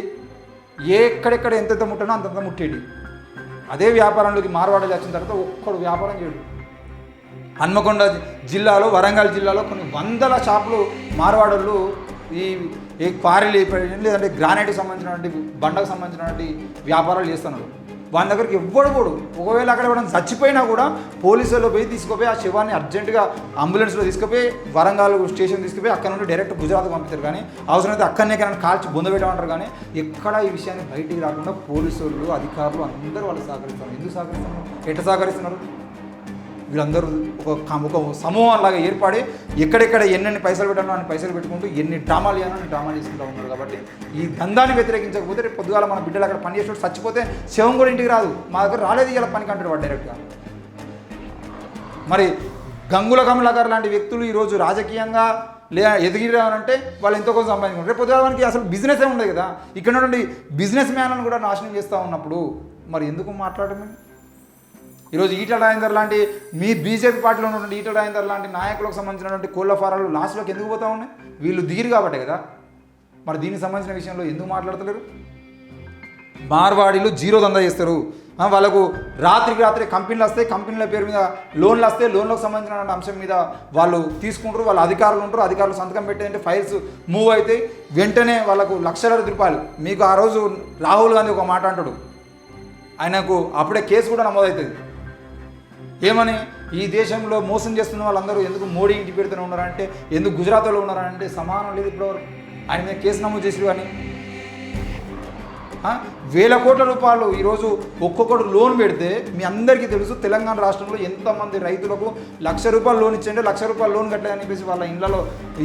ఎక్కడెక్కడ ఎంతెంత ముట్టనో అంతంత ముట్టేది అదే వ్యాపారంలోకి మార్వాడలు వచ్చిన తర్వాత ఒక్కడు వ్యాపారం చేయడు. హన్మకొండ జిల్లాలో వరంగల్ జిల్లాలో కొన్ని వందల షాపులు మార్వాడోళ్ళు ఈ ఈ క్వారీలు లేదంటే గ్రానైట్కి సంబంధించినటువంటి బండకు సంబంధించినటువంటి వ్యాపారాలు చేస్తున్నారు. వాళ్ళ దగ్గరికి ఎవ్వడు కూడా ఒకవేళ అక్కడ ఎవరైనా చచ్చిపోయినా కూడా పోలీసులు పోయి తీసుకుపోయి ఆ శవాన్ని అర్జెంటుగా అంబులెన్స్లో తీసుకుపోయి వరంగల్ స్టేషన్ తీసుకుపోయి అక్కడ నుండి డైరెక్ట్ గుజరాత్ పంపిస్తారు. కానీ అవసరమైతే అక్కడనే కానీ కాల్చి బొందపెట్టేమంటారు కానీ ఎక్కడ ఈ విషయాన్ని బయటికి రాకుండా పోలీసులు అధికారులు అందరూ వాళ్ళు సహకరిస్తారు ఎందుకు సహకరిస్తున్నారు? ఎట్లా సహకరిస్తున్నారు? వీళ్ళందరూ ఒక ఒక సమూహం లాగా ఏర్పడి ఎక్కడెక్కడ ఎన్నెన్ని పైసలు పెట్టాలో అన్ని పైసలు పెట్టుకుంటూ ఎన్ని డ్రామాలు చేయాలో అన్ని డ్రామాలు చేసుకుంటూ ఉన్నారు కాబట్టి ఈ దందాన్ని వ్యతిరేకించకపోతే రేపు పొద్దుగాల మన బిడ్డలు అక్కడ పని చేసినట్టు చచ్చిపోతే శవం కూడా ఇంటికి రాదు. మా దగ్గర రాలేదు ఇలా పనికి అంటాడు వాడు డైరెక్ట్గా మరి గంగుల కమలాకర్ లాంటి వ్యక్తులు ఈరోజు రాజకీయంగా లే ఎదిగిరానంటే వాళ్ళు ఎంతో కొంత సంపాదించుకుంటారు. రేపు పొద్దుగాల మనకి అసలు బిజినెస్ ఉండదు కదా. ఇక్కడ నుండి బిజినెస్ మ్యాన్లను కూడా నాశనం చేస్తూ ఉన్నప్పుడు మరి ఎందుకు మాట్లాడమే ఈరోజు ఈటల రాజేందర్ లాంటి మీ బీజేపీ పార్టీలో ఉన్నటువంటి ఈటల రాజేందర్ లాంటి నాయకులకు సంబంధించినటువంటి కోళ్ళ ఫారాలు లాస్ట్లోకి ఎందుకు పోతా ఉన్నాయి? వీళ్ళు దిగిరు కాబట్టే కదా. మరి దీనికి సంబంధించిన విషయంలో ఎందుకు మాట్లాడతలేరు? మార్వాడీలు జీరో దందా చేస్తారు. వాళ్ళకు రాత్రికి రాత్రి కంపెనీలు వస్తాయి కంపెనీల పేరు మీద లోన్లు వస్తాయి లోన్లకు సంబంధించిన అంశం మీద వాళ్ళు తీసుకుంటారు వాళ్ళ అధికారులు ఉంటారు అధికారులు సంతకం పెట్టేదంటే ఫైల్స్ మూవ్ అవుతాయి. వెంటనే వాళ్ళకు లక్షల రూపాయలు. మీకు ఆ రోజు రాహుల్ గాంధీ ఒక మాట అంటాడు. ఆయనకు అప్పుడే కేసు కూడా నమోదవుతుంది. ఏమని? ఈ దేశంలో మోసం చేస్తున్న వాళ్ళందరూ ఎందుకు మోడీ ఇంటి పెడుతూనే ఉన్నారంటే ఎందుకు గుజరాత్లో ఉన్నారంటే సమానం లేదు ఇప్పటివరకు. ఆయన మీద కేసు నమోదు చేసి కానీ వేల కోట్ల రూపాయలు ఈరోజు ఒక్కొక్కడు లోన్ పెడితే మీ అందరికీ తెలుసు తెలంగాణ రాష్ట్రంలో ఎంతమంది రైతులకు లక్ష రూపాయలు లోన్ ఇచ్చిండో లక్ష రూపాయలు లోన్ కట్టాలని చెప్పేసి వాళ్ళ ఇళ్ళలో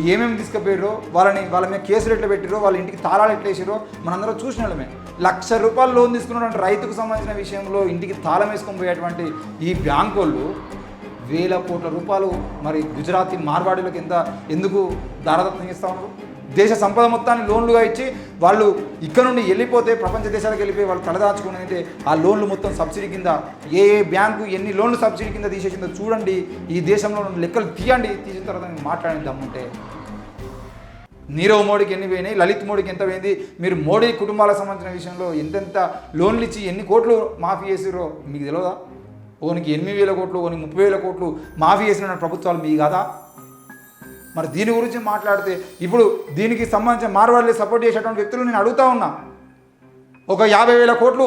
ఏమేమి తీసుకుపోయారో వాళ్ళని వాళ్ళ మీద కేసులు ఎట్లా పెట్టిరో వాళ్ళ ఇంటికి తాళాలు ఎట్లా వేసారో మనందరం చూసిన వాళ్ళమే లక్ష రూపాయలు లోన్ తీసుకున్నటువంటి రైతుకు సంబంధించిన విషయంలో ఇంటికి తాళం వేసుకొని పోయేటువంటి ఈ బ్యాంకు వాళ్ళు వేల కోట్ల రూపాయలు మరి గుజరాతీ మార్వాడీలకు ఎంత ఎందుకు దారదత్తం ఇస్తా ఉన్నారు? దేశ సంపద మొత్తాన్ని లోన్లుగా ఇచ్చి వాళ్ళు ఇక్కడ నుండి వెళ్ళిపోతే ప్రపంచ దేశాలకు వెళ్ళిపోయి వాళ్ళు తలదాచుకుని ఆ లోన్లు మొత్తం సబ్సిడీ కింద. ఏ ఏ బ్యాంకు ఎన్ని లోన్లు సబ్సిడీ కింద తీసేసిందో చూడండి. ఈ దేశంలో ఉన్న లెక్కలు తీయండి. తీసిన తర్వాత నేను ఉంటే నీరవ్ మోడీకి ఎన్ని పోయినాయి? లలిత్ మోడీకి ఎంత పోయింది? మీరు మోడీ కుటుంబాలకు సంబంధించిన విషయంలో ఎంతెంత లోన్లు ఇచ్చి ఎన్ని కోట్లు మాఫీ చేసిరో మీకు తెలియదా ఓనికి ఎనిమిది వేల కోట్లు ఓనికి ముప్పై వేల కోట్లు మాఫీ చేసిన ప్రభుత్వాలు మీ కదా? మరి దీని గురించి మాట్లాడితే ఇప్పుడు దీనికి సంబంధించిన మార్వాడిని సపోర్ట్ చేసేటువంటి వ్యక్తులు నేను అడుగుతా ఉన్నా. ఒక యాభై వేల కోట్లు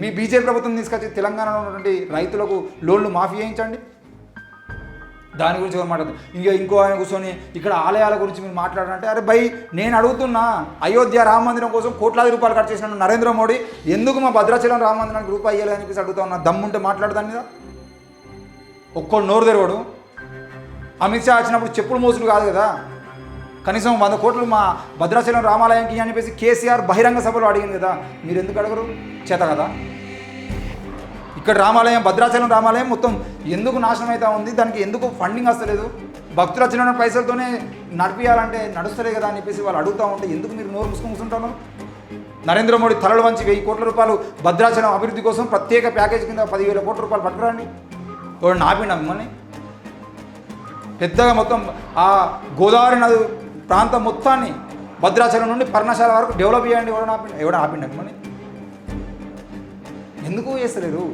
మీ బీజేపీ ప్రభుత్వం తీసుకొచ్చి తెలంగాణలో ఉన్నటువంటి రైతులకు లోన్లు మాఫీ చేయించండి. దాని గురించి ఎవరు మాట్లాడదు ఇంకా ఇంకో ఆయన కూర్చొని ఇక్కడ ఆలయాల గురించి మీరు మాట్లాడారంటే అరే భయ్ నేను అడుగుతున్నా అయోధ్య రామ మందిరం కోసం కోట్లాది రూపాయలు ఖర్చు చేసిన నరేంద్ర మోడీ ఎందుకు మా భద్రాచలం రామ మందిరానికి రూపాయి ఇవ్వాలని చెప్పేసి అడుగుతా ఉన్నా దమ్ముంటే మాట్లాడదాని మీద. ఒక్కడు నోరు తెరవడు. అమిత్ షా వచ్చినప్పుడు చెప్పులు మోసులు కాదు కదా. కనీసం వంద కోట్లు మా భద్రాచలం రామాలయంకి అని చెప్పేసి కేసీఆర్ బహిరంగ సభలో అడిగింది కదా. మీరు ఎందుకు అడగరు? చేత కదా. ఇక్కడ రామాలయం భద్రాచలం రామాలయం మొత్తం ఎందుకు నాశనం అవుతా ఉంది? దానికి ఎందుకు ఫండింగ్ వస్తలేదు? భక్తులు వచ్చిన పైసలతోనే నడిపించాలంటే నడుస్తలే కదా అని చెప్పేసి వాళ్ళు అడుగుతూ ఉంటే ఎందుకు మీరు నోరు ముసుకు కూర్చుంటాను నరేంద్ర మోడీ తలలు వంచి వెయ్యి కోట్ల రూపాయలు భద్రాచలం అభివృద్ధి కోసం ప్రత్యేక ప్యాకేజ్ కింద పదివేల కోట్ల రూపాయలు పట్టుకురండి. వాడు నాపిండ మిమ్మల్ని? పెద్దగా మొత్తం ఆ గోదావరి నది ప్రాంతం మొత్తాన్ని భద్రాచలం నుండి పర్ణశాల వరకు డెవలప్ చేయండి ఎవడ ఆపి ఎవడ ఆపిండి మిమ్మల్ని? ఎందుకు చేస్తలేరు?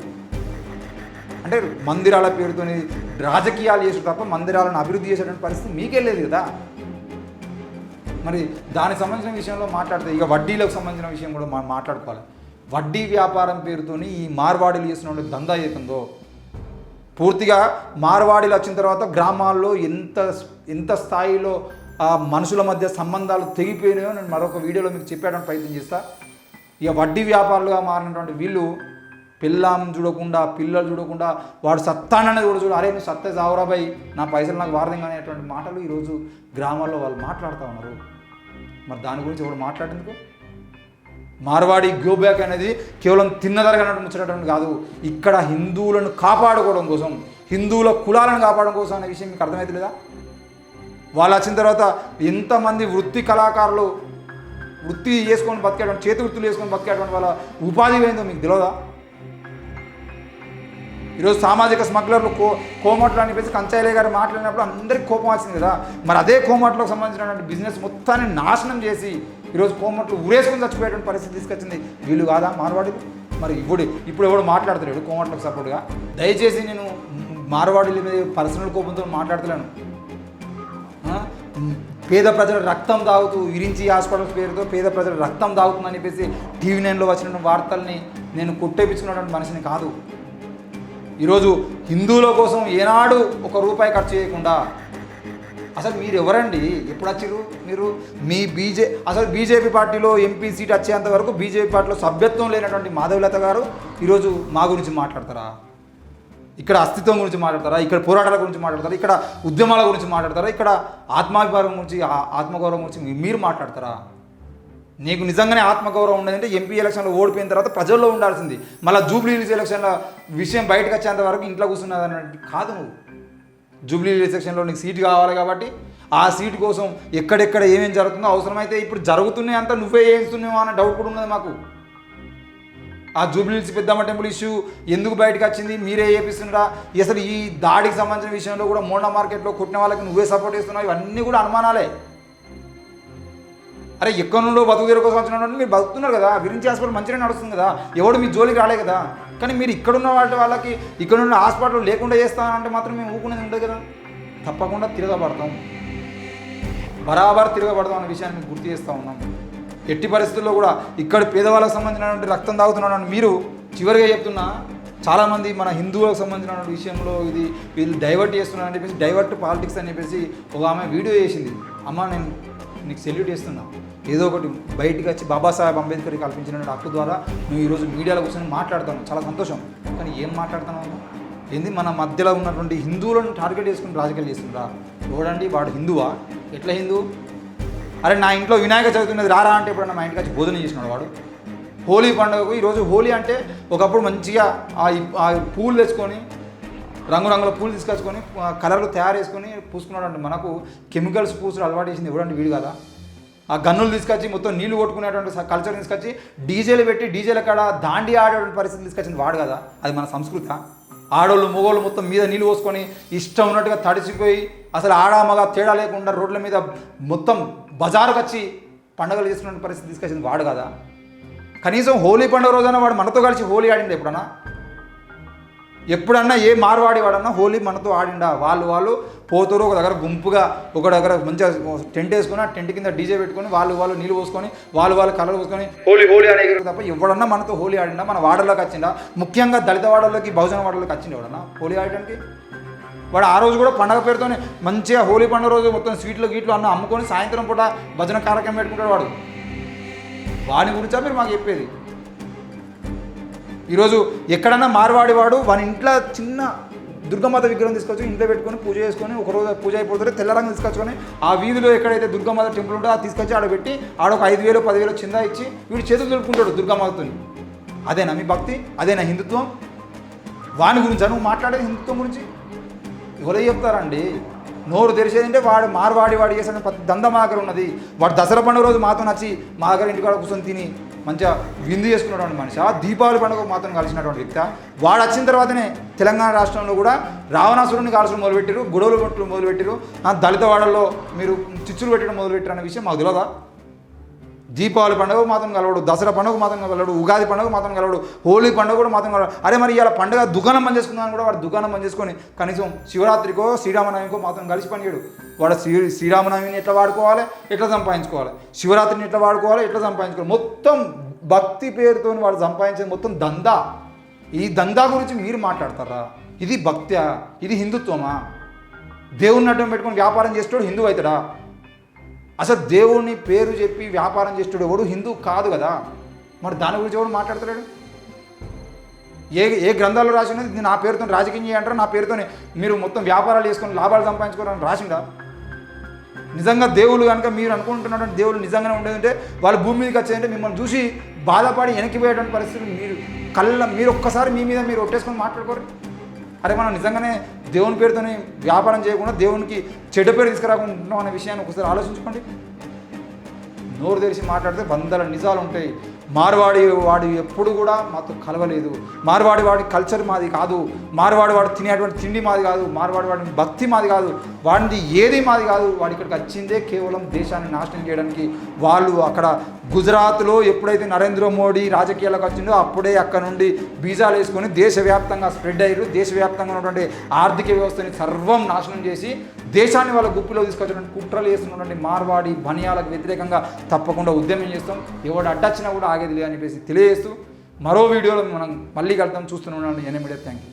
అంటే మందిరాల పేరుతోని రాజకీయాలు చేసిన తప్ప మందిరాలను అభివృద్ధి చేసేటువంటి పరిస్థితి మీకే లేదు కదా. మరి దానికి సంబంధించిన విషయంలో మాట్లాడితే ఇక వడ్డీలకు సంబంధించిన విషయం కూడా మనం మాట్లాడుకోవాలి. వడ్డీ వ్యాపారం పేరుతోని ఈ మార్వాడీలు చేసిన దందా ఏతుందో పూర్తిగా మార్వాడీలు వచ్చిన తర్వాత గ్రామాల్లో ఎంత ఎంత స్థాయిలో ఆ మనుషుల మధ్య సంబంధాలు తెగిపోయినాయో నేను మరొక వీడియోలో మీకు చెప్పేయడానికి ప్రయత్నం చేస్తా. ఇక వడ్డీ వ్యాపారులుగా మారినటువంటి వీళ్ళు పిల్లం చూడకుండా పిల్లలు చూడకుండా వాడు సత్తాననేది కూడా చూడ అరే నువ్వు సత్తే జావురాబాయ్ నా పైసలు నాకు వారదంగా అనేటువంటి మాటలు ఈరోజు గ్రామాల్లో వాళ్ళు మాట్లాడుతూ ఉన్నారు. మరి దాని గురించి ఎవరు మాట్లాడేందుకు? మార్వాడి గోబ్యాక్ అనేది కేవలం తిన్నదరగనట్టు ముచ్చటటువంటి కాదు ఇక్కడ హిందువులను కాపాడుకోవడం కోసం హిందువుల కులాలను కాపాడడం కోసం అనే విషయం మీకు అర్థమవుతలేదా వాళ్ళు వచ్చిన తర్వాత ఎంతమంది వృత్తి కళాకారులు వృత్తి చేసుకొని బతికేటువంటి చేతి వృత్తులు చేసుకొని బతికేటువంటి వాళ్ళ ఉపాధి ఏందో మీకు తెలియదా ఈరోజు సామాజిక స్మగ్లర్లు కో కోమట్లు అని చెప్పేసి కంచాయిలే గారు మాట్లాడినప్పుడు అందరికీ కోపం వచ్చింది కదా. మరి అదే కోమట్లకు సంబంధించినటువంటి బిజినెస్ మొత్తాన్ని నాశనం చేసి ఈరోజు కోమట్లు ఉరేసుకొని చచ్చిపోయేటువంటి పరిస్థితి తీసుకొచ్చింది. వీళ్ళు కాదా మార్వాడీలు మరి ఇప్పుడు ఇప్పుడు ఎవడు మాట్లాడతలేడు కోమట్లకు సపోర్ట్గా దయచేసి నేను మార్వాడీల మీద పర్సనల్ కోపంతో మాట్లాడతలేను. పేద ప్రజల రక్తం తాగుతూ విరించి హాస్పిటల్స్ పేరుతో పేద ప్రజల రక్తం తాగుతుందని చెప్పేసి టీవీ నైన్లో వచ్చిన వార్తల్ని నేను కొట్టేపించుకున్నటువంటి మనిషిని కాదు. ఈరోజు హిందువుల కోసం ఏనాడు ఒక రూపాయి ఖర్చు చేయకుండా అసలు మీరు ఎవరండి ఎప్పుడు వచ్చారు మీరు? మీ బీజే అసలు బీజేపీ పార్టీలో ఎంపీ సీట్ వచ్చేంత వరకు బీజేపీ పార్టీలో సభ్యత్వం లేనటువంటి మాధవలత గారు ఈరోజు మా గురించి మాట్లాడతారా? ఇక్కడ అస్తిత్వం గురించి మాట్లాడతారా? ఇక్కడ పోరాటాల గురించి మాట్లాడతారా? ఇక్కడ ఉద్యమాల గురించి మాట్లాడతారా? ఇక్కడ ఆత్మాభిమానం గురించి ఆ- ఆత్మగౌరవం గురించి మీ- మీరు మాట్లాడతారా? నీకు నిజంగానే ఆత్మగౌరవం ఉండదంటే ఎంపీ ఎలక్షన్లో ఓడిపోయిన తర్వాత ప్రజల్లో ఉండాల్సింది. మళ్ళీ జూబ్లీ హిల్స్ ఎలక్షన్ల విషయం బయటకు వచ్చేంత వరకు ఇంట్లో కూర్చున్నది కాదు నువ్వు. జూబ్లీ హిల్స్ ఎలక్షన్లో నీకు సీటు కావాలి కాబట్టి ఆ సీటు కోసం ఎక్కడెక్కడ ఏమేమి జరుగుతుందో అవసరమైతే ఇప్పుడు జరుగుతున్నాయి అంతా నువ్వే చేస్తున్నావు అన్న డౌట్ కూడా ఉన్నది మాకు. ఆ జూబ్లీహిల్స్ పెద్దమ్మ టెంపుల్ ఇష్యూ ఎందుకు బయటకు వచ్చింది? మీరే చేపిస్తున్నారా? అసలు ఈ దాడికి సంబంధించిన విషయంలో కూడా మోండా మార్కెట్లో కొట్టిన వాళ్ళకి నువ్వే సపోర్ట్ చేస్తున్నావు? ఇవన్నీ కూడా అనుమానాలే. అరే ఎక్కడి నుండి బతుకు తీరు కోసం వచ్చిన మీరు బతుకుతున్నారు కదా విరించి హాస్పిటల్ మంచిగా నడుస్తుంది కదా ఎవడు మీ జోలికి రాలే కదా. కానీ మీరు ఇక్కడున్న వాటి వాళ్ళకి ఇక్కడ ఉన్న హాస్పిటల్ లేకుండా చేస్తానంటే మాత్రం మేము ఊకునేది ఉండదు కదా. తప్పకుండా తిరగబడతాం. బరాబర్ తిరగబడతాం అనే విషయాన్ని మీకు గుర్తు చేస్తూ ఉన్నాం. ఎట్టి పరిస్థితుల్లో కూడా ఇక్కడ పేదవాళ్ళకి సంబంధించినటువంటి రక్తం తాగుతున్నాడు మీరు చివరిగా చెప్తున్నా చాలామంది మన హిందువులకు సంబంధించిన విషయంలో ఇది వీళ్ళు డైవర్ట్ చేస్తున్నారని చెప్పేసి డైవర్ట్ పాలిటిక్స్ అని చెప్పేసి ఒక ఆమె వీడియో చేసింది. అమ్మ నేను నీకు సెల్యూట్ చేస్తున్నాను ఏదో ఒకటి బయటికి వచ్చి బాబాసాహెబ్ అంబేద్కర్ కల్పించిన హక్కు ద్వారా నువ్వు ఈరోజు మీడియాలో కూర్చొని మాట్లాడతాను చాలా సంతోషం. కానీ ఏం మాట్లాడుతున్నావు ఏంది మన మధ్యలో ఉన్నటువంటి హిందువులను టార్గెట్ చేసుకుని రాజకీయాలు చేస్తుండ్రా చూడండి వాడు హిందువా? ఎట్లా హిందూ? అరే నా ఇంట్లో వినాయక చవితి ఉన్నది రారా అంటే ఎప్పుడన్నా మా ఇంటికి వచ్చి బోధన చేసినాడు వాడు? హోలీ పండుగకు ఈరోజు హోలీ అంటే ఒకప్పుడు మంచిగా ఆ పూలు తెచ్చుకొని రంగురంగుల పూలు తీసుకొచ్చుకొని కలర్లు తయారు చేసుకొని పూసుకున్నాడు అంటే మనకు కెమికల్స్ పూసులు అలవాటు చేసింది ఎవడంటే వీడు కదా. ఆ గన్నులు తీసుకొచ్చి మొత్తం నీళ్ళు కొట్టుకునేటువంటి కల్చర్ తీసుకొచ్చి డీజేలు పెట్టి డీజేల కాడ దాండి ఆడేటువంటి పరిస్థితి తీసుకొచ్చింది వాడు కదా. అది మన సంస్కృత. ఆడోళ్ళు మొగోళ్ళు మొత్తం మీద నీళ్ళు పోసుకొని ఇష్టం ఉన్నట్టుగా తడిసిపోయి అసలు ఆడ మగ తేడా లేకుండా రోడ్ల మీద మొత్తం బజారుకు వచ్చి పండుగలు చేసుకునే పరిస్థితి తీసుకొచ్చింది వాడు కదా. కనీసం హోలీ పండుగ రోజైనా వాడు మనతో కలిసి హోలీ ఆడింది ఎప్పుడన్నా? ఎప్పుడన్నా ఏ మార్వాడి వాడన్నా హోలీ మనతో ఆడిండా? వాళ్ళు వాళ్ళు పోతారు ఒక దగ్గర గుంపుగా ఒక దగ్గర మంచిగా టెంట్ వేసుకొని ఆ టెంట్ కింద డీజే పెట్టుకొని వాళ్ళు వాళ్ళు నీళ్ళు పోసుకొని వాళ్ళు వాళ్ళు కలర్ పోసుకొని హోలీ హోలీ అనే తప్ప ఎవడన్నా మనతో హోలీ ఆడిండా? మన వాడలోకి వచ్చిందా ముఖ్యంగా దళిత వాడలోకి బహుజన వాడలోకి వచ్చింది ఎవడన్నా హోలీ ఆడడానికి వాడు ఆ రోజు కూడా పండగ పేరుతోనే మంచిగా హోలీ పండుగ రోజు మొత్తం స్వీట్లు గీట్లు అన్న అమ్ముకొని సాయంత్రం పూట భజన కార్యక్రమం పెట్టుకుంటాడు వాడు. వాడి గురించా మీరు మాకు చెప్పేది? ఈరోజు ఎక్కడన్నా మార్వాడి వాడు వాని ఇంట్లో చిన్న దుర్గమాత విగ్రహం తీసుకొచ్చి ఇంట్లో పెట్టుకొని పూజ చేసుకొని ఒక రోజు పూజ అయిపోతుంది తెల్లరంగు తీసుకొచ్చుకొని ఆ వీధిలో ఎక్కడైతే దుర్గమాత టెంపుల్ ఉంటుందో అది తీసుకొచ్చి ఆడ పెట్టి ఆడ ఒక ఐదు వేలు పదివేలు చిందా ఇచ్చి వీడు చేతులు దులుపుకుంటాడు దుర్గమాతని అదేనా మీ భక్తి? అదేనా హిందుత్వం? వాని గురించి నువ్వు మాట్లాడేది హిందుత్వం గురించి? ఎవరో చెప్తారండి. నోరు తెరిచేదంటే వాడు మారువాడి వాడు చేసిన దంద మా దగ్గర ఉన్నది వాడు దసరా పండుగ రోజు మాతో నచ్చి మా దగ్గర ఇంటికాడ కూర్చొని తిని మంచిగా విందు చేసుకున్నటువంటి మనిషి. ఆ దీపావళి పండుగ మాత్రం కలిసినటువంటి వ్యక్తి. వాడు వచ్చిన తర్వాతనే తెలంగాణ రాష్ట్రంలో కూడా రావణాసురుని కాల్చడం మొదలుపెట్టారు గొడవలు కొట్లు మొదలుపెట్టారు ఆ దళిత వాడల్లో మీరు చిచ్చులు పెట్టడం మొదలుపెట్టారు అనే విషయం మాకు తెలియదా దీపావళి పండుగ మాత్రం కలవడు దసరా పండుగ మాత్రం కలవడు ఉగాది పండుగ మాత్రం కలవడు హోలీ పండుగ కూడా మాత్రం కలవడు. అరే మరి ఇలా పండుగ దుకాణం బంద్ కూడా వాడు దుకాణం బంద్ చేసుకొని కనీసం శివరాత్రికో శ్రీరామనవమికో మాత్రం కలిసి పనిచేయడు వాడు శ్రీ శ్రీరామనవమిని ఎట్లా వాడుకోవాలి? ఎట్లా సంపాదించుకోవాలి? శివరాత్రిని ఎట్లా వాడుకోవాలి? ఎట్లా సంపాదించుకోవాలి? మొత్తం భక్తి పేరుతో వాడు సంపాదించేది మొత్తం దందా. ఈ దందా గురించి మీరు మాట్లాడతారా? ఇది భక్త్యా? ఇది హిందుత్వమా? దేవుని అడ్డం పెట్టుకొని వ్యాపారం చేసేటోడు హిందువు అవుతాడా? అసలు దేవుని పేరు చెప్పి వ్యాపారం చేసేటోడు ఎవడు? హిందూ కాదు కదా. మరి దాని గురించి ఎవడు మాట్లాడతాడు ఏ ఏ గ్రంథాలు రాసినది నా పేరుతో రాజకీయం చేయంటారా నా పేరుతోనే మీరు మొత్తం వ్యాపారాలు చేసుకొని లాభాలు సంపాదించుకోవాలని రాసిందా? నిజంగా దేవుళ్ళు కనుక మీరు అనుకుంటున్నటువంటి దేవుళ్ళు నిజంగానే ఉండేదంటే వాళ్ళు భూమి మీదకి వచ్చేదంటే మిమ్మల్ని చూసి బాధపడి వెనక్కిపోయేటువంటి పరిస్థితులు మీరు కళ్ళ మీరు ఒక్కసారి మీ మీద మీరు ఒట్టేసుకొని మాట్లాడుకోరు. అరే మనం నిజంగానే దేవుని పేరుతోనే వ్యాపారం చేయకుండా దేవునికి చెడ్డ పేరు తీసుకురాకుండా అనే విషయాన్ని ఒకసారి ఆలోచించుకోండి. నోరు తెరిచి మాట్లాడితే వందల నిజాలు ఉంటాయి మార్వాడి వాడు ఎప్పుడు కూడా మాతో కలవలేదు. మార్వాడి వాడి కల్చర్ మాది కాదు. మార్వాడి వాడు తినేటువంటి తిండి మాది కాదు. మార్వాడి వాడి భక్తి మాది కాదు. వాడిది ఏది మాది కాదు. వాడి ఇక్కడికి వచ్చిందే కేవలం దేశాన్ని నాశనం చేయడానికి. వాళ్ళు అక్కడ గుజరాత్లో ఎప్పుడైతే నరేంద్ర మోడీ రాజకీయాలకు వచ్చిందో అప్పుడే అక్కడ నుండి బీజాలు వేసుకొని దేశవ్యాప్తంగా స్ప్రెడ్ అయ్యారు. దేశవ్యాప్తంగా ఉన్నటువంటి ఆర్థిక వ్యవస్థని సర్వం నాశనం చేసి దేశాన్ని వాళ్ళ గుప్పిలో తీసుకొచ్చినటువంటి కుట్రలు చేస్తున్నటువంటి మార్వాడి బనియాలకు వ్యతిరేకంగా తప్పకుండా ఉద్యమం చేస్తాం. ఎవడు అడ్డొచ్చినా కూడా ఆగేది లేదని అని చెప్పేసి తెలియజేస్తూ మరో వీడియోలో మనం మళ్ళీ కలుద్దాం. చూస్తూనే ఉండండి. Thank you